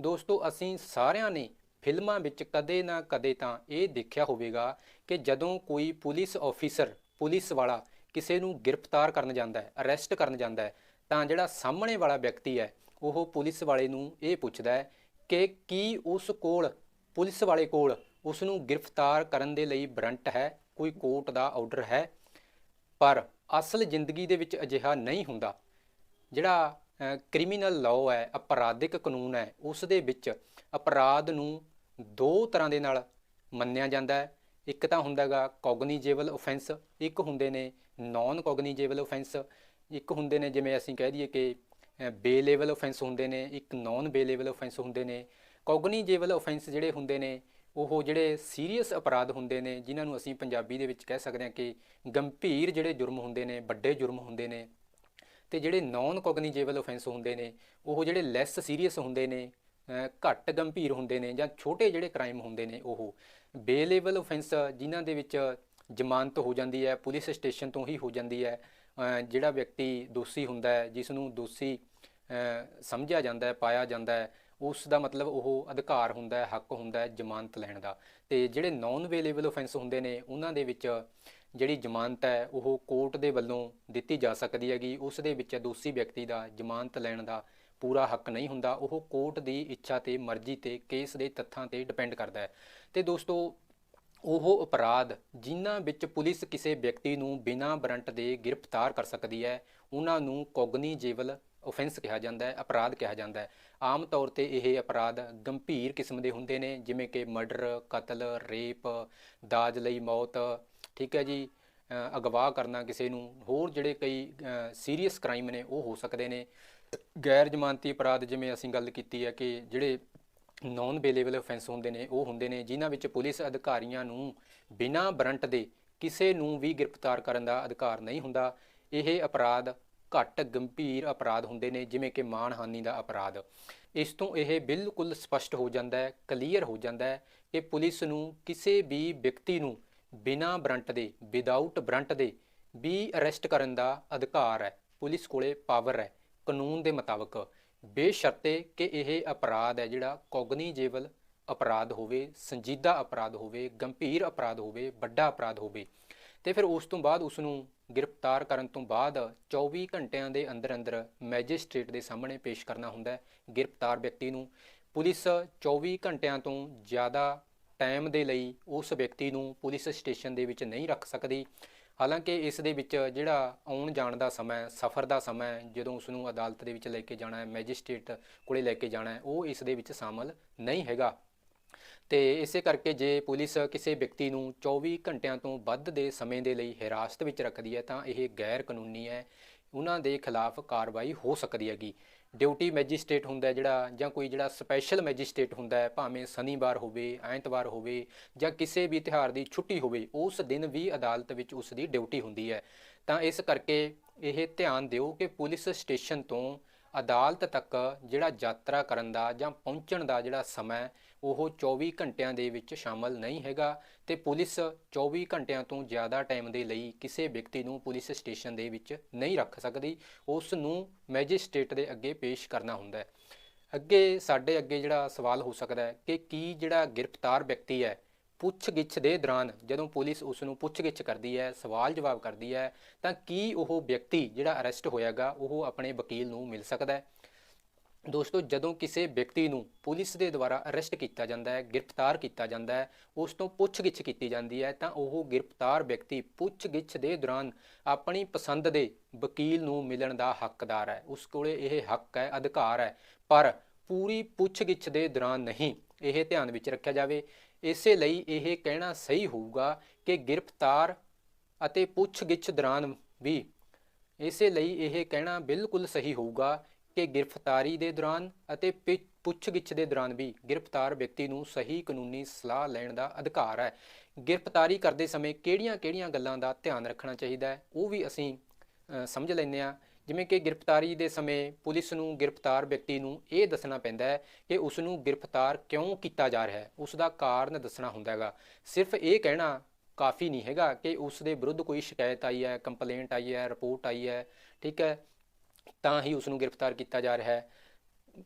ਦੋਸਤੋ, ਅਸੀਂ ਸਾਰਿਆਂ ਨੇ ਫਿਲਮਾਂ ਵਿੱਚ ਕਦੇ ਨਾ ਕਦੇ ਤਾਂ ਇਹ ਦੇਖਿਆ ਹੋਵੇਗਾ ਕਿ ਜਦੋਂ ਕੋਈ ਪੁਲਿਸ ਆਫੀਸਰ, ਪੁਲਿਸ ਵਾਲਾ ਕਿਸੇ ਨੂੰ ਗ੍ਰਿਫਤਾਰ ਕਰਨ ਜਾਂਦਾ ਹੈ, ਅਰੈਸਟ ਕਰਨ ਜਾਂਦਾ ਹੈ, ਤਾਂ ਜਿਹੜਾ ਸਾਹਮਣੇ ਵਾਲਾ ਵਿਅਕਤੀ ਹੈ, ਉਹ ਪੁਲਿਸ ਵਾਲੇ ਨੂੰ ਇਹ ਪੁੱਛਦਾ ਹੈ ਕਿ ਕੀ ਉਸ ਕੋਲ, ਪੁਲਿਸ ਵਾਲੇ ਕੋਲ ਉਸ ਨੂੰ ਗ੍ਰਿਫਤਾਰ ਕਰਨ ਦੇ ਲਈ ਬਰੰਟ ਹੈ, ਕੋਈ ਕੋਰਟ ਦਾ ਆਰਡਰ ਹੈ? ਪਰ ਅਸਲ ਜ਼ਿੰਦਗੀ ਦੇ ਵਿੱਚ ਅਜਿਹਾ ਨਹੀਂ ਹੁੰਦਾ। ਜਿਹੜਾ ਕ੍ਰਿਮੀਨਲ ਲਾਅ ਹੈ, ਅਪਰਾਧਿਕ ਕਾਨੂੰਨ ਹੈ, ਉਸ ਦੇ ਵਿੱਚ ਅਪਰਾਧ ਨੂੰ ਦੋ ਤਰ੍ਹਾਂ ਦੇ ਨਾਲ ਮੰਨਿਆ ਜਾਂਦਾ ਹੈ। ਇੱਕ ਤਾਂ ਹੁੰਦਾਗਾ ਕੋਗਨੀਜੇਬਲ ਆਫੈਂਸ ਇੱਕ ਹੁੰਦੇ ਨੇ ਨਾਨ ਕੋਗਨੀਜੇਬਲ ਆਫੈਂਸ ਇੱਕ ਹੁੰਦੇ ਨੇ ਜਿਵੇਂ ਅਸੀਂ ਕਹਿ ਦਈਏ ਕਿ ਬੇ ਲੈਵਲ ਆਫੈਂਸ ਹੁੰਦੇ ਨੇ, ਇੱਕ ਨਾਨ ਬੇ ਲੈਵਲ ਆਫੈਂਸ ਹੁੰਦੇ ਨੇ। ਕੋਗਨੀਜੇਬਲ ਆਫੈਂਸ ਜਿਹੜੇ ਹੁੰਦੇ ਨੇ, ਉਹ ਜਿਹੜੇ ਸੀਰੀਅਸ ਅਪਰਾਧ ਹੁੰਦੇ ਨੇ, ਜਿਨ੍ਹਾਂ ਨੂੰ ਅਸੀਂ ਪੰਜਾਬੀ ਦੇ ਵਿੱਚ ਕਹਿ ਸਕਦੇ ਹਾਂ ਕਿ ਗੰਭੀਰ ਜਿਹੜੇ ਜੁਰਮ ਹੁੰਦੇ ਨੇ, ਵੱਡੇ ਜੁਰਮ ਹੁੰਦੇ ਨੇ। ਤੇ ਜਿਹੜੇ ਨਾਨ ਕੋਗਨੀਜੇਬਲ ਆਫੈਂਸ ਹੁੰਦੇ ਨੇ, ਉਹ ਜਿਹੜੇ ਲੈਸ ਸੀਰੀਅਸ ਹੁੰਦੇ ਨੇ ਘੱਟ ਗੰਭੀਰ ਹੁੰਦੇ ਨੇ ਜਾਂ ਛੋਟੇ ਜਿਹੜੇ ਕ੍ਰਾਈਮ ਹੁੰਦੇ ਨੇ ਉਹ। ਬੇ ਲੈਵਲ ਆਫੈਂਸ ਜਿਨ੍ਹਾਂ ਦੇ ਵਿੱਚ ਜ਼ਮਾਨਤ ਹੋ ਜਾਂਦੀ ਹੈ, ਪੁਲਿਸ ਸਟੇਸ਼ਨ ਤੋਂ ਹੀ ਹੋ ਜਾਂਦੀ ਹੈ ਜਿਹੜਾ ਵਿਅਕਤੀ ਦੋਸ਼ੀ ਹੁੰਦਾ ਹੈ ਜਿਸ ਨੂੰ ਦੋਸ਼ੀ ਸਮਝਿਆ ਜਾਂਦਾ ਹੈ, ਪਾਇਆ ਜਾਂਦਾ ਹੈ ਉਸ ਦਾ ਮਤਲਬ ਉਹ ਅਧਿਕਾਰ ਹੁੰਦਾ ਹੈ, ਹੱਕ ਹੁੰਦਾ ਹੈ ਜ਼ਮਾਨਤ ਲੈਣ ਦਾ। ਤੇ ਜਿਹੜੇ ਨਾਨ ਅਵੇਲੇਬਲ ਆਫੈਂਸ ਹੁੰਦੇ ਨੇ, ਉਹਨਾਂ ਦੇ ਵਿੱਚ ਜਿਹੜੀ ਜ਼ਮਾਨਤ ਹੈ, ਉਹ ਕੋਰਟ ਦੇ ਵੱਲੋਂ ਦਿੱਤੀ ਜਾ ਸਕਦੀ ਹੈਗੀ। ਉਸ ਦੇ ਵਿੱਚ ਦੋਸ਼ੀ ਵਿਅਕਤੀ ਦਾ ਜ਼ਮਾਨਤ ਲੈਣ ਦਾ ਪੂਰਾ ਹੱਕ ਨਹੀਂ ਹੁੰਦਾ। ਉਹ ਕੋਰਟ ਦੀ ਇੱਛਾ ਤੇ ਮਰਜ਼ੀ ਤੇ ਕੇਸ ਦੇ ਤੱਥਾਂ ਤੇ ਡਿਪੈਂਡ ਕਰਦਾ ਹੈ। ਤੇ ਦੋਸਤੋ, ਉਹ ਅਪਰਾਧ ਜਿਨ੍ਹਾਂ ਵਿੱਚ ਪੁਲਿਸ ਕਿਸੇ ਵਿਅਕਤੀ ਨੂੰ ਬਿਨਾਂ ਵਾਰੰਟ ਦੇ ਗ੍ਰਿਫਤਾਰ ਕਰ ਸਕਦੀ ਹੈ, ਉਹਨਾਂ ਨੂੰ ਕੋਗਨੀਜੇਬਲ ਆਫੈਂਸ ਕਿਹਾ ਜਾਂਦਾ ਹੈ, ਅਪਰਾਧ ਕਿਹਾ ਜਾਂਦਾ ਹੈ। ਆਮ ਤੌਰ ਤੇ ਇਹ ਅਪਰਾਧ ਗੰਭੀਰ ਕਿਸਮ ਦੇ ਹੁੰਦੇ ਨੇ, ਜਿਵੇਂ ਕਿ ਮਰਡਰ, ਕਤਲ, ਰੇਪ, ਦਾਜ ਲਈ ਮੌਤ ਠੀਕ ਹੈ ਜੀ ਅਗਵਾ ਕਰਨਾ ਕਿਸੇ ਨੂੰ। ਹੋਰ ਜਿਹੜੇ ਕਈ ਸੀਰੀਅਸ ਕ੍ਰਾਈਮ ਨੇ, ਉਹ ਹੋ ਸਕਦੇ ਨੇ। ਗੈਰ ਜ਼ਮਾਨਤੀ ਅਪਰਾਧ, ਜਿਵੇਂ ਅਸੀਂ ਗੱਲ ਕੀਤੀ ਹੈ ਕਿ ਜਿਹੜੇ ਨਾਨ ਬੇਲੇਬਲ ਅਫੈਂਸ ਹੁੰਦੇ ਨੇ, ਉਹ ਹੁੰਦੇ ਨੇ, ਜਿਨ੍ਹਾਂ ਵਿੱਚ ਪੁਲਿਸ ਅਧਿਕਾਰੀਆਂ ਨੂੰ ਬਿਨਾਂ ਵਾਰੰਟ ਦੇ ਕਿਸੇ ਨੂੰ ਵੀ ਗ੍ਰਿਫਤਾਰ ਕਰਨ ਦਾ ਅਧਿਕਾਰ ਨਹੀਂ ਹੁੰਦਾ। ਇਹ ਅਪਰਾਧ ਘੱਟ ਗੰਭੀਰ ਅਪਰਾਧ ਹੁੰਦੇ ਨੇ, ਜਿਵੇਂ ਕਿ ਮਾਣਹਾਨੀ ਦਾ ਅਪਰਾਧ। ਇਸ ਤੋਂ ਇਹ ਬਿਲਕੁਲ ਸਪਸ਼ਟ ਹੋ ਜਾਂਦਾ ਹੈ ਕਲੀਅਰ ਹੋ ਜਾਂਦਾ ਹੈ ਕਿ ਪੁਲਿਸ ਨੂੰ ਕਿਸੇ ਵੀ ਵਿਅਕਤੀ ਨੂੰ ਬਿਨਾਂ ਵਾਰੰਟ ਦੇ ਵਿਦਆਊਟ ਵਾਰੰਟ ਦੇ ਵੀ ਅਰੈਸਟ ਕਰਨ ਦਾ ਅਧਿਕਾਰ ਹੈ। ਪੁਲਿਸ ਕੋਲੇ ਪਾਵਰ ਹੈ। ਕਾਨੂੰਨ ਦੇ ਮੁਤਾਬਕ ਬੇਸ਼ਰਤੇ ਕਿ ਇਹ ਅਪਰਾਧ ਹੈ ਜਿਹੜਾ ਕੋਗਨੀਜੇਬਲ ਅਪਰਾਧ ਹੋਵੇ, ਸੰਜੀਦਾ ਅਪਰਾਧ ਹੋਵੇ, ਗੰਭੀਰ ਅਪਰਾਧ ਹੋਵੇ, ਵੱਡਾ ਅਪਰਾਧ ਹੋਵੇ। ਤੇ ਫਿਰ ਉਸ ਤੋਂ ਬਾਅਦ ਉਸ ਨੂੰ ਗ੍ਰਿਫਤਾਰ ਕਰਨ ਤੋਂ ਬਾਅਦ 24 ਘੰਟਿਆਂ ਦੇ ਅੰਦਰ ਅੰਦਰ ਮੈਜਿਸਟ੍ਰੇਟ ਦੇ ਸਾਹਮਣੇ ਪੇਸ਼ ਕਰਨਾ ਹੁੰਦਾ ਹੈ। ਗ੍ਰਿਫਤਾਰ ਵਿਅਕਤੀ ਨੂੰ ਪੁਲਿਸ 24 ਘੰਟਿਆਂ ਤੋਂ ਜ਼ਿਆਦਾ ਟਾਈਮ ਦੇ ਲਈ ਉਸ ਵਿਅਕਤੀ ਨੂੰ ਪੁਲਿਸ ਸਟੇਸ਼ਨ ਦੇ ਵਿੱਚ ਨਹੀਂ ਰੱਖ ਸਕਦੀ। ਹਾਲਾਂਕਿ ਇਸ ਦੇ ਵਿੱਚ ਜਿਹੜਾ ਆਉਣ ਜਾਣ ਦਾ ਸਮਾਂ ਸਫ਼ਰ ਦਾ ਸਮਾਂ ਹੈ, ਜਦੋਂ ਉਸ ਨੂੰ ਅਦਾਲਤ ਦੇ ਵਿੱਚ ਲੈ ਕੇ ਜਾਣਾ ਹੈ ਮੈਜਿਸਟ੍ਰੇਟ ਕੋਲੇ ਲੈ ਕੇ ਜਾਣਾ ਹੈ ਉਹ ਇਸ ਦੇ ਵਿੱਚ ਸ਼ਾਮਲ ਨਹੀਂ ਹੈਗਾ। ਤੇ ਇਸੇ ਕਰਕੇ ਜੇ ਪੁਲਿਸ ਕਿਸੇ ਵਿਅਕਤੀ ਨੂੰ 24 ਘੰਟਿਆਂ ਤੋਂ ਵੱਧ ਦੇ ਸਮੇਂ ਦੇ ਲਈ ਹਿਰਾਸਤ ਵਿੱਚ ਰੱਖਦੀ ਹੈ ਤਾਂ ਇਹ ਗੈਰ ਕਾਨੂੰਨੀ ਹੈ। ਉਹਨਾਂ ਦੇ ਖਿਲਾਫ ਕਾਰਵਾਈ ਹੋ ਸਕਦੀ ਹੈਗੀ। ਡਿਊਟੀ ਮੈਜਿਸਟ੍ਰੇਟ ਹੁੰਦਾ ਜਿਹੜਾ, ਜਾਂ ਕੋਈ ਜਿਹੜਾ ਸਪੈਸ਼ਲ ਮੈਜਿਸਟ੍ਰੇਟ ਹੁੰਦਾ ਭਾਵੇਂ ਸ਼ਨੀਵਾਰ ਹੋਵੇ, ਐਤਵਾਰ ਹੋਵੇ, ਜਾਂ ਕਿਸੇ ਵੀ ਤਿਉਹਾਰ ਦੀ ਛੁੱਟੀ ਹੋਵੇ, ਉਸ ਦਿਨ ਵੀ ਅਦਾਲਤ ਵਿੱਚ ਉਸ ਦੀ ਡਿਊਟੀ ਹੁੰਦੀ ਹੈ। ਤਾਂ ਇਸ ਕਰਕੇ ਇਹ ਧਿਆਨ ਦਿਓ ਕਿ ਪੁਲਿਸ ਸਟੇਸ਼ਨ ਤੋਂ ਅਦਾਲਤ ਤੱਕ ਜਿਹੜਾ ਯਾਤਰਾ ਕਰਨ ਦਾ ਜਾਂ ਪਹੁੰਚਣ ਦਾ ਜਿਹੜਾ ਸਮਾਂ ਉਹ 24 ਘੰਟਿਆਂ ਦੇ ਵਿੱਚ ਸ਼ਾਮਲ ਨਹੀਂ ਹੈਗਾ ਤੇ ਪੁਲਿਸ 24 ਘੰਟਿਆਂ ਤੋਂ ਜ਼ਿਆਦਾ ਟਾਈਮ ਦੇ ਲਈ ਕਿਸੇ ਵਿਅਕਤੀ ਨੂੰ ਪੁਲਿਸ ਸਟੇਸ਼ਨ ਦੇ ਵਿੱਚ ਨਹੀਂ ਰੱਖ ਸਕਦੀ। ਉਸ ਨੂੰ ਮੈਜਿਸਟ੍ਰੇਟ ਦੇ ਅੱਗੇ ਪੇਸ਼ ਕਰਨਾ ਹੁੰਦਾ ਹੈ। ਅੱਗੇ ਸਾਡੇ ਅੱਗੇ ਜਿਹੜਾ ਸਵਾਲ ਹੋ ਸਕਦਾ ਹੈ ਕਿ ਕੀ ਜਿਹੜਾ ਗ੍ਰਿਫਤਾਰ ਵਿਅਕਤੀ ਹੈ ਪੁੱਛਗਿੱਛ ਦੇ ਦੌਰਾਨ ਜਦੋਂ ਪੁਲਿਸ ਉਸ ਨੂੰ ਪੁੱਛਗਿੱਛ ਕਰਦੀ ਹੈ, ਸਵਾਲ ਜਵਾਬ ਕਰਦੀ ਹੈ, ਤਾਂ ਕੀ ਉਹ ਵਿਅਕਤੀ ਜਿਹੜਾ ਅਰੈਸਟ ਹੋਇਆਗਾ, ਉਹ ਆਪਣੇ ਵਕੀਲ ਨੂੰ ਮਿਲ ਸਕਦਾ ਹੈ? ਦੋਸਤੋ, ਜਦੋਂ ਕਿਸੇ ਵਿਅਕਤੀ ਨੂੰ ਪੁਲਿਸ ਦੇ ਦੁਆਰਾ ਅਰੈਸਟ ਕੀਤਾ ਜਾਂਦਾ ਹੈ, ਗ੍ਰਿਫਤਾਰ ਕੀਤਾ ਜਾਂਦਾ ਹੈ, ਉਸ ਤੋਂ ਪੁੱਛਗਿੱਛ ਕੀਤੀ ਜਾਂਦੀ ਹੈ, ਤਾਂ ਉਹ ਗ੍ਰਿਫਤਾਰ ਵਿਅਕਤੀ ਪੁੱਛਗਿੱਛ ਦੇ ਦੌਰਾਨ ਆਪਣੀ ਪਸੰਦ ਦੇ ਵਕੀਲ ਨੂੰ ਮਿਲਣ ਦਾ ਹੱਕਦਾਰ ਹੈ। ਉਸ ਕੋਲੇ ਇਹ ਹੱਕ ਹੈ, ਅਧਿਕਾਰ ਹੈ, ਪਰ ਪੂਰੀ ਪੁੱਛਗਿੱਛ ਦੇ ਦੌਰਾਨ ਨਹੀਂ, ਇਹ ਧਿਆਨ ਵਿੱਚ ਰੱਖਿਆ ਜਾਵੇ। ਇਸੇ ਲਈ ਇਹ ਕਹਿਣਾ ਸਹੀ ਹੋਊਗਾ ਕਿ ਗ੍ਰਿਫਤਾਰ ਅਤੇ ਪੁੱਛਗਿੱਛ ਦੌਰਾਨ ਵੀ ਇਸੇ ਲਈ ਇਹ ਕਹਿਣਾ ਬਿਲਕੁਲ ਸਹੀ ਹੋਊਗਾ ਕਿ ਗ੍ਰਿਫਤਾਰੀ ਦੇ ਦੌਰਾਨ ਅਤੇ ਪਿ- ਪੁੱਛਗਿੱਛ ਦੇ ਦੌਰਾਨ ਵੀ ਗ੍ਰਿਫਤਾਰ ਵਿਅਕਤੀ ਨੂੰ ਸਹੀ ਕਾਨੂੰਨੀ ਸਲਾਹ ਲੈਣ ਦਾ ਅਧਿਕਾਰ ਹੈ। ਗ੍ਰਿਫਤਾਰੀ ਕਰਦੇ ਸਮੇਂ ਕਿਹੜੀਆਂ-ਕਿਹੜੀਆਂ ਗੱਲਾਂ ਦਾ ਧਿਆਨ ਰੱਖਣਾ ਚਾਹੀਦਾ ਹੈ, ਉਹ ਵੀ ਅਸੀਂ ਸਮਝ ਲੈਂਦੇ ਹਾਂ। ਜਿਵੇਂ ਕਿ ਗ੍ਰਿਫਤਾਰੀ ਦੇ ਸਮੇਂ ਪੁਲਿਸ ਨੂੰ ਗ੍ਰਿਫਤਾਰ ਵਿਅਕਤੀ ਨੂੰ ਇਹ ਦੱਸਣਾ ਪੈਂਦਾ ਹੈ ਕਿ ਉਸ ਨੂੰ ਗ੍ਰਿਫਤਾਰ ਕਿਉਂ ਕੀਤਾ ਜਾ ਰਿਹਾ ਹੈ ਉਸ ਦਾ ਕਾਰਨ ਦੱਸਣਾ ਹੁੰਦਾ ਹੈਗਾ। ਸਿਰਫ ਇਹ ਕਹਿਣਾ ਕਾਫੀ ਨਹੀਂ ਹੈਗਾ ਕਿ ਉਸ ਦੇ ਵਿਰੁੱਧ ਕੋਈ ਸ਼ਿਕਾਇਤ ਆਈ ਹੈ, ਕੰਪਲੇਂਟ ਆਈ ਹੈ, ਰਿਪੋਰਟ ਆਈ ਹੈ, ਠੀਕ ਹੈ, ਤਾਂ ਹੀ ਉਸ ਨੂੰ ਗ੍ਰਿਫਤਾਰ ਕੀਤਾ ਜਾ ਰਿਹਾ ਹੈ।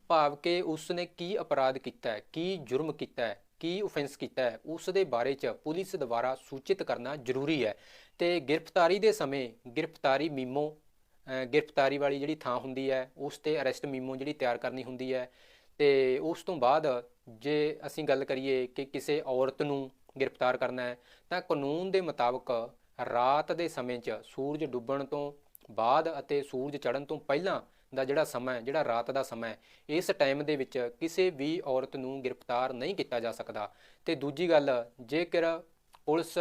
ਭਾਵ ਕਿ ਉਸਨੇ ਕੀ ਅਪਰਾਧ ਕੀਤਾ ਹੈ, ਕੀ ਜੁਰਮ ਕੀਤਾ ਹੈ, ਕੀ ਆਫੈਂਸ ਕੀਤਾ ਹੈ ਉਸ ਦੇ ਬਾਰੇ ਚ ਪੁਲਿਸ ਦੁਆਰਾ ਸੂਚਿਤ ਕਰਨਾ ਜ਼ਰੂਰੀ ਹੈ। ਤੇ ਗ੍ਰਿਫਤਾਰੀ ਦੇ ਸਮੇਂ ਗ੍ਰਿਫਤਾਰੀ ਮੀਮੋ ਗ੍ਰਿਫਤਾਰੀ ਵਾਲੀ ਜਿਹੜੀ ਥਾਂ ਹੁੰਦੀ ਹੈ, ਉਸ ਤੇ ਅਰੈਸਟ ਮੀਮੋ ਜਿਹੜੀ ਤਿਆਰ ਕਰਨੀ ਹੁੰਦੀ ਹੈ ਤੇ ਉਸ ਤੋਂ ਬਾਅਦ ਜੇ ਅਸੀਂ ਗੱਲ ਕਰੀਏ ਕਿ ਕਿਸੇ ਔਰਤ ਨੂੰ ਗ੍ਰਿਫਤਾਰ ਕਰਨਾ ਹੈ, ਤਾਂ ਕਾਨੂੰਨ ਦੇ ਮੁਤਾਬਕ ਰਾਤ ਦੇ ਸਮੇਂ 'ਚ ਸੂਰਜ ਡੁੱਬਣ ਤੋਂ ਬਾਅਦ ਅਤੇ ਸੂਰਜ ਚੜ੍ਹਨ ਤੋਂ ਪਹਿਲਾਂ ਦਾ ਜਿਹੜਾ ਸਮਾਂ ਹੈ, ਜਿਹੜਾ ਰਾਤ ਦਾ ਸਮਾਂ ਹੈ, ਇਸ ਟਾਈਮ ਦੇ ਵਿੱਚ ਕਿਸੇ ਵੀ ਔਰਤ ਨੂੰ ਗ੍ਰਿਫਤਾਰ ਨਹੀਂ ਕੀਤਾ ਜਾ ਸਕਦਾ। ਤੇ ਦੂਜੀ ਗੱਲ, ਜੇਕਰ ਪੁਲਿਸ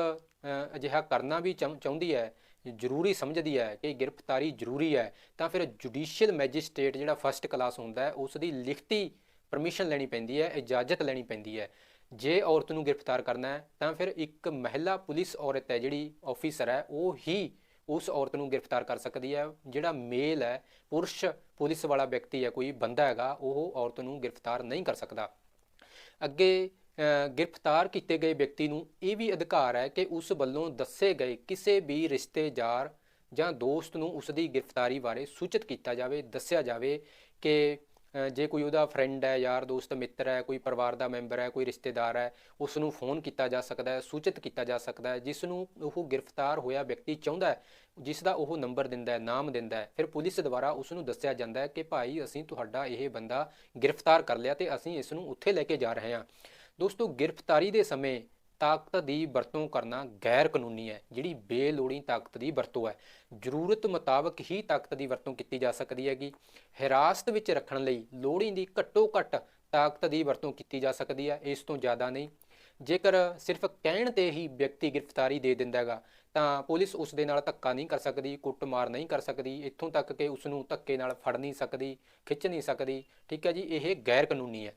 ਅਜਿਹਾ ਕਰਨਾ ਵੀ ਚਾਹੁੰਦੀ ਹੈ ਜ਼ਰੂਰੀ ਸਮਝਦੀ ਹੈ ਕਿ ਗ੍ਰਿਫਤਾਰੀ ਜ਼ਰੂਰੀ ਹੈ, ਤਾਂ ਫਿਰ ਜੁਡੀਸ਼ੀਅਲ ਮੈਜਿਸਟ੍ਰੇਟ ਜਿਹੜਾ ਫਸਟ ਕਲਾਸ ਹੁੰਦਾ ਹੈ ਉਸ ਦੀ ਲਿਖਤੀ ਪਰਮਿਸ਼ਨ ਲੈਣੀ ਪੈਂਦੀ ਹੈ, ਇਜਾਜ਼ਤ ਲੈਣੀ ਪੈਂਦੀ ਹੈ। ਜੇ ਔਰਤ ਨੂੰ ਗ੍ਰਿਫਤਾਰ ਕਰਨਾ ਹੈ, ਤਾਂ ਫਿਰ ਇੱਕ ਮਹਿਲਾ ਪੁਲਿਸ ਔਰਤ ਹੈ, ਜਿਹੜੀ ਆਫੀਸਰ ਹੈ, ਉਹ ਹੀ ਉਸ ਔਰਤ ਨੂੰ ਗ੍ਰਿਫਤਾਰ ਕਰ ਸਕਦੀ ਹੈ। ਜਿਹੜਾ ਮੇਲ ਹੈ, ਪੁਰਸ਼ ਪੁਲਿਸ ਵਾਲਾ ਵਿਅਕਤੀ ਹੈ, ਕੋਈ ਬੰਦਾ ਹੈਗਾ, ਉਹ ਔਰਤ ਨੂੰ ਗ੍ਰਿਫਤਾਰ ਨਹੀਂ ਕਰ ਸਕਦਾ। ਅੱਗੇ ਗ੍ਰਿਫਤਾਰ ਕੀਤੇ ਗਏ ਵਿਅਕਤੀ ਨੂੰ ਇਹ ਵੀ ਅਧਿਕਾਰ ਹੈ ਕਿ ਉਸ ਵੱਲੋਂ ਦੱਸੇ ਗਏ ਕਿਸੇ ਵੀ ਰਿਸ਼ਤੇਦਾਰ ਜਾਂ ਦੋਸਤ ਨੂੰ ਉਸ ਦੀ ਗ੍ਰਿਫਤਾਰੀ ਬਾਰੇ ਸੂਚਿਤ ਕੀਤਾ ਜਾਵੇ, ਦੱਸਿਆ ਜਾਵੇ ਕਿ ਜੇ ਕੋਈ ਉਹਦਾ ਫਰੈਂਡ ਹੈ, ਯਾਰ, ਦੋਸਤ, ਮਿੱਤਰ ਹੈ, ਕੋਈ ਪਰਿਵਾਰ ਦਾ ਮੈਂਬਰ ਹੈ, ਕੋਈ ਰਿਸ਼ਤੇਦਾਰ ਹੈ, ਉਸ ਨੂੰ ਫੋਨ ਕੀਤਾ ਜਾ ਸਕਦਾ ਹੈ, ਸੂਚਿਤ ਕੀਤਾ ਜਾ ਸਕਦਾ ਹੈ, ਜਿਸ ਨੂੰ ਉਹ ਗ੍ਰਿਫਤਾਰ ਹੋਇਆ ਵਿਅਕਤੀ ਚਾਹੁੰਦਾ ਹੈ, ਜਿਸ ਦਾ ਉਹ ਨੰਬਰ ਦਿੰਦਾ ਹੈ, ਨਾਮ ਦਿੰਦਾ ਹੈ, ਫਿਰ ਪੁਲਿਸ ਦੁਆਰਾ ਉਸ ਨੂੰ ਦੱਸਿਆ ਜਾਂਦਾ ਹੈ ਕਿ ਭਾਈ, ਅਸੀਂ ਤੁਹਾਡਾ ਇਹ ਬੰਦਾ ਗ੍ਰਿਫਤਾਰ ਕਰ ਲਿਆ ਤੇ ਅਸੀਂ ਇਸ ਨੂੰ ਉੱਥੇ ਲੈ ਕੇ ਜਾ ਰਹੇ ਹਾਂ। ਦੋਸਤੋ, ਗ੍ਰਿਫਤਾਰੀ ਦੇ ਸਮੇਂ ਤਾਕਤ ਦੀ ਵਰਤੋਂ ਕਰਨਾ ਗੈਰ ਕਾਨੂੰਨੀ ਹੈ, ਜਿਹੜੀ ਬੇਲੋੜੀ ਤਾਕਤ ਦੀ ਵਰਤੋਂ ਹੈ। ਜ਼ਰੂਰਤ ਮੁਤਾਬਕ ਹੀ ਤਾਕਤ ਦੀ ਵਰਤੋਂ ਕੀਤੀ ਜਾ ਸਕਦੀ ਹੈਗੀ। ਹਿਰਾਸਤ ਵਿੱਚ ਰੱਖਣ ਲਈ ਲੋੜੀਂਦੀ ਘੱਟੋ ਘੱਟ ਤਾਕਤ ਦੀ ਵਰਤੋਂ ਕੀਤੀ ਜਾ ਸਕਦੀ ਹੈ, ਇਸ ਤੋਂ ਜ਼ਿਆਦਾ ਨਹੀਂ। ਜੇਕਰ ਸਿਰਫ ਕਹਿਣ ਤੇ ਹੀ ਵਿਅਕਤੀ ਗ੍ਰਿਫਤਾਰੀ ਦੇ ਦਿੰਦਾ ਹੈਗਾ, ਤਾਂ ਪੁਲਿਸ ਉਸ ਦੇ ਨਾਲ ਧੱਕਾ ਨਹੀਂ ਕਰ ਸਕਦੀ, ਕੁੱਟਮਾਰ ਨਹੀਂ ਕਰ ਸਕਦੀ, ਇੱਥੋਂ ਤੱਕ ਕਿ ਉਸ ਨੂੰ ਧੱਕੇ ਨਾਲ ਫੜ ਨਹੀਂ ਸਕਦੀ, ਖਿੱਚ ਨਹੀਂ ਸਕਦੀ। ਠੀਕ ਹੈ ਜੀ, ਇਹ ਗੈਰ ਕਾਨੂੰਨੀ ਹੈ।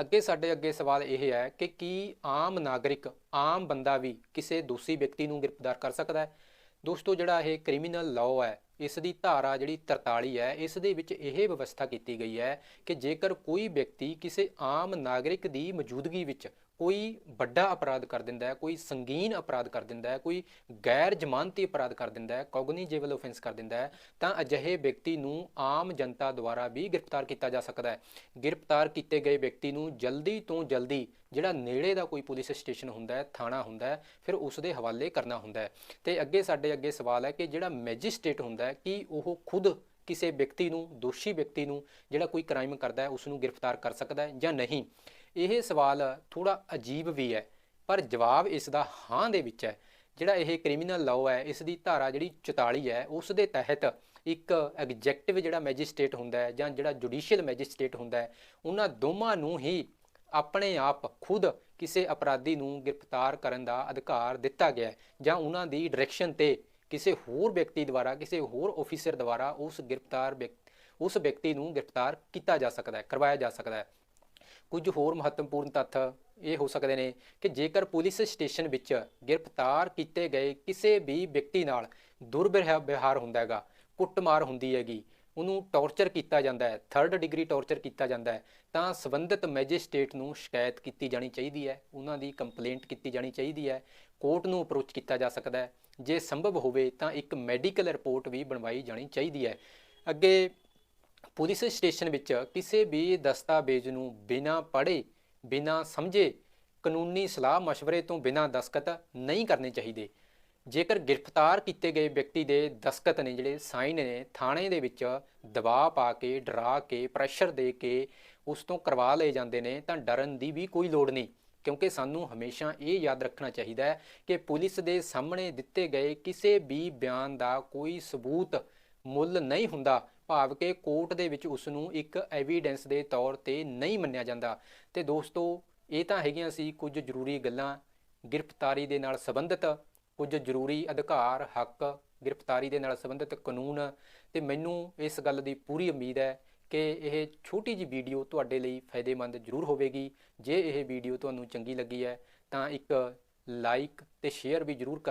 ਅੱਗੇ ਸਾਡੇ ਅੱਗੇ ਸਵਾਲ ਇਹ ਹੈ ਕਿ ਕੀ ਆਮ ਨਾਗਰਿਕ, ਆਮ ਬੰਦਾ ਵੀ ਕਿਸੇ ਦੋਸ਼ੀ ਵਿਅਕਤੀ ਨੂੰ ਗ੍ਰਿਫਤਾਰ ਕਰ ਸਕਦਾ ਹੈ? ਦੋਸਤੋ, ਜਿਹੜਾ ਇਹ ਕ੍ਰਿਮੀਨਲ ਲਾਅ ਹੈ, ਇਸ ਦੀ ਧਾਰਾ ਜਿਹੜੀ 43 ਹੈ, ਇਸ ਦੇ ਵਿੱਚ ਇਹ ਵਿਵਸਥਾ ਕੀਤੀ ਗਈ ਹੈ ਕਿ ਜੇਕਰ ਕੋਈ ਵਿਅਕਤੀ ਕਿਸੇ ਆਮ ਨਾਗਰਿਕ ਦੀ ਮੌਜੂਦਗੀ ਵਿੱਚ ਕੋਈ ਵੱਡਾ ਅਪਰਾਧ ਕਰ ਦਿੰਦਾ ਹੈ, ਕੋਈ ਸੰਗੀਨ ਅਪਰਾਧ ਕਰ ਦਿੰਦਾ ਹੈ, ਕੋਈ ਗੈਰ ਜ਼ਮਾਨਤੀ ਅਪਰਾਧ ਕਰ ਦਿੰਦਾ ਹੈ ਕੋਗਨੀਜੇਬਲ ਆਫੈਂਸ ਕਰ ਦਿੰਦਾ ਹੈ, ਤਾਂ ਅਜਿਹੇ ਵਿਅਕਤੀ ਨੂੰ ਆਮ ਜਨਤਾ ਦੁਆਰਾ ਵੀ ਗ੍ਰਿਫਤਾਰ ਕੀਤਾ ਜਾ ਸਕਦਾ ਹੈ। ਗ੍ਰਿਫਤਾਰ ਕੀਤੇ ਗਏ ਵਿਅਕਤੀ ਨੂੰ ਜਲਦੀ ਤੋਂ ਜਲਦੀ ਜਿਹੜਾ ਨੇੜੇ ਦਾ ਕੋਈ ਪੁਲਿਸ ਸਟੇਸ਼ਨ ਹੁੰਦਾ ਹੈ, ਥਾਣਾ ਹੁੰਦਾ ਹੈ, ਫਿਰ ਉਸ ਦੇ ਹਵਾਲੇ ਕਰਨਾ ਹੁੰਦਾ ਹੈ। ਤੇ ਅੱਗੇ ਸਾਡੇ ਅੱਗੇ ਸਵਾਲ ਹੈ ਕਿ ਜਿਹੜਾ ਮੈਜਿਸਟ੍ਰੇਟ ਹੁੰਦਾ ਹੈ, ਕਿ ਉਹ ਖੁਦ ਕਿਸੇ ਵਿਅਕਤੀ ਨੂੰ, ਦੋਸ਼ੀ ਵਿਅਕਤੀ ਨੂੰ ਜਿਹੜਾ ਕੋਈ ਕ੍ਰਾਈਮ ਕਰਦਾ ਹੈ ਉਸ ਨੂੰ ਗ੍ਰਿਫਤਾਰ ਕਰ ਸਕਦਾ ਹੈ ਜਾਂ ਨਹੀਂ? ਇਹ ਸਵਾਲ ਥੋੜਾ ਅਜੀਬ ਵੀ ਹੈ, ਪਰ ਜਵਾਬ ਇਸ ਦਾ ਹਾਂ ਦੇ ਵਿੱਚ ਹੈ। ਜਿਹੜਾ ਇਹ ਕ੍ਰਿਮੀਨਲ ਲਾਅ ਹੈ, ਇਸ ਦੀ ਧਾਰਾ ਜਿਹੜੀ 44 ਹੈ, ਉਸ ਦੇ ਤਹਿਤ ਇੱਕ ਐਗਜੈਕਟਿਵ ਜਿਹੜਾ ਮੈਜਿਸਟ੍ਰੇਟ ਹੁੰਦਾ ਹੈ ਜਾਂ ਜਿਹੜਾ ਜੁਡੀਸ਼ੀਅਲ ਮੈਜਿਸਟ੍ਰੇਟ ਹੁੰਦਾ ਹੈ, ਉਹਨਾਂ ਦੋਵਾਂ ਨੂੰ ਹੀ ਆਪਣੇ ਆਪ ਖੁਦ ਕਿਸੇ ਅਪਰਾਧੀ ਨੂੰ ਗ੍ਰਿਫਤਾਰ ਕਰਨ ਦਾ ਅਧਿਕਾਰ ਦਿੱਤਾ ਗਿਆ ਹੈ ਜਾਂ ਉਹਨਾਂ ਦੀ ਡਾਇਰੈਕਸ਼ਨ ਤੇ ਕਿਸੇ ਹੋਰ ਵਿਅਕਤੀ ਦੁਆਰਾ, ਕਿਸੇ ਹੋਰ ਆਫੀਸਰ ਦੁਆਰਾ ਉਸ ਗ੍ਰਿਫਤਾਰ ਵਿਅਕ- ਉਸ ਵਿਅਕਤੀ ਨੂੰ ਗ੍ਰਿਫਤਾਰ ਕੀਤਾ ਜਾ ਸਕਦਾ ਹੈ, ਕਰਵਾਇਆ ਜਾ ਸਕਦਾ ਹੈ। ਕੁਝ ਹੋਰ ਮਹੱਤਵਪੂਰਨ ਤੱਥ ਇਹ ਹੋ ਸਕਦੇ ਨੇ ਕਿ ਜੇਕਰ ਪੁਲਿਸ ਸਟੇਸ਼ਨ ਵਿੱਚ ਗ੍ਰਿਫਤਾਰ ਕੀਤੇ ਗਏ ਕਿਸੇ ਵੀ ਵਿਅਕਤੀ ਨਾਲ ਦੁਰਵਿਵਹਾਰ ਹੁੰਦਾ ਹੈਗਾ, ਕੁੱਟਮਾਰ ਹੁੰਦੀ ਹੈਗੀ, ਉਹਨੂੰ ਟੌਰਚਰ ਕੀਤਾ ਜਾਂਦਾ ਹੈ ਥਰਡ ਡਿਗਰੀ ਟੌਰਚਰ ਕੀਤਾ ਜਾਂਦਾ ਹੈ, ਤਾਂ ਸੰਬੰਧਿਤ ਮੈਜਿਸਟ੍ਰੇਟ ਨੂੰ ਸ਼ਿਕਾਇਤ ਕੀਤੀ ਜਾਣੀ ਚਾਹੀਦੀ ਹੈ, ਉਹਨਾਂ ਦੀ ਕੰਪਲੇਂਟ ਕੀਤੀ ਜਾਣੀ ਚਾਹੀਦੀ ਹੈ, ਕੋਰਟ ਨੂੰ ਅਪਰੋਚ ਕੀਤਾ ਜਾ ਸਕਦਾ ਹੈ, ਜੇ ਸੰਭਵ ਹੋਵੇ ਤਾਂ ਇੱਕ ਮੈਡੀਕਲ ਰਿਪੋਰਟ ਵੀ ਬਣਵਾਈ ਜਾਣੀ ਚਾਹੀਦੀ ਹੈ। ਅੱਗੇ ਪੁਲਿਸ ਸਟੇਸ਼ਨ ਵਿੱਚ ਕਿਸੇ ਵੀ ਦਸਤਾਵੇਜ਼ ਨੂੰ ਬਿਨਾਂ ਪੜ੍ਹੇ, ਬਿਨਾਂ ਸਮਝੇ ਕਾਨੂੰਨੀ ਸਲਾਹ مشਵਰੇ ਤੋਂ ਬਿਨਾਂ ਦਸਤਖਤ ਨਹੀਂ ਕਰਨੇ ਚਾਹੀਦੇ। ਜੇਕਰ ਗ੍ਰਿਫਤਾਰ ਕੀਤੇ ਗਏ ਵਿਅਕਤੀ ਦੇ ਦਸਤਖਤ ਨੇ ਜਿਹੜੇ ਸਾਈਨ ਨੇ, ਥਾਣੇ ਦੇ ਵਿੱਚ ਦਬਾਅ ਪਾ ਕੇ, ਡਰਾ ਕੇ, ਪ੍ਰੈਸ਼ਰ ਦੇ ਕੇ ਉਸ ਤੋਂ ਕਰਵਾ ਲਏ ਜਾਂਦੇ ਨੇ, ਤਾਂ ਡਰਨ ਦੀ ਵੀ ਕੋਈ ਲੋੜ ਨਹੀਂ। ਕਿਉਂਕਿ ਸਾਨੂੰ ਹਮੇਸ਼ਾ ਇਹ ਯਾਦ ਰੱਖਣਾ ਚਾਹੀਦਾ ਹੈ ਕਿ ਪੁਲਿਸ ਦੇ ਸਾਹਮਣੇ ਦਿੱਤੇ ਗਏ ਕਿਸੇ ਵੀ ਬਿਆਨ ਦਾ ਕੋਈ ਸਬੂਤ ਮੁੱਲ ਨਹੀਂ ਹੁੰਦਾ। ਭਾਵ ਕਿ ਕੋਰਟ ਦੇ ਵਿੱਚ ਉਸ ਨੂੰ ਇੱਕ ਐਵੀਡੈਂਸ ਦੇ ਤੌਰ ਤੇ ਨਹੀਂ ਮੰਨਿਆ ਜਾਂਦਾ। ਤੇ ਦੋਸਤੋ, ਇਹ ਤਾਂ ਹੈਗੀਆਂ ਸੀ ਕੁਝ ਜ਼ਰੂਰੀ ਗੱਲਾਂ ਗ੍ਰਿਫਤਾਰੀ ਦੇ ਨਾਲ ਸੰਬੰਧਿਤ, ਕੁਝ ਜ਼ਰੂਰੀ ਅਧਿਕਾਰ, ਹੱਕ, ਗ੍ਰਿਫਤਾਰੀ ਦੇ ਨਾਲ ਸੰਬੰਧਿਤ ਕਾਨੂੰਨ। ਤੇ ਮੈਨੂੰ ਇਸ ਗੱਲ ਦੀ ਪੂਰੀ ਉਮੀਦ ਹੈ ਕਿ ਇਹ ਛੋਟੀ ਜੀ ਵੀਡੀਓ ਤੁਹਾਡੇ ਲਈ ਫਾਇਦੇਮੰਦ ਜ਼ਰੂਰ ਹੋਵੇਗੀ। ਜੇ ਇਹ ਵੀਡੀਓ ਤੁਹਾਨੂੰ ਚੰਗੀ ਲੱਗੀ ਹੈ, ਤਾਂ ਇੱਕ ਲਾਈਕ ਤੇ ਸ਼ੇਅਰ ਵੀ ਜ਼ਰੂਰ ਕਰ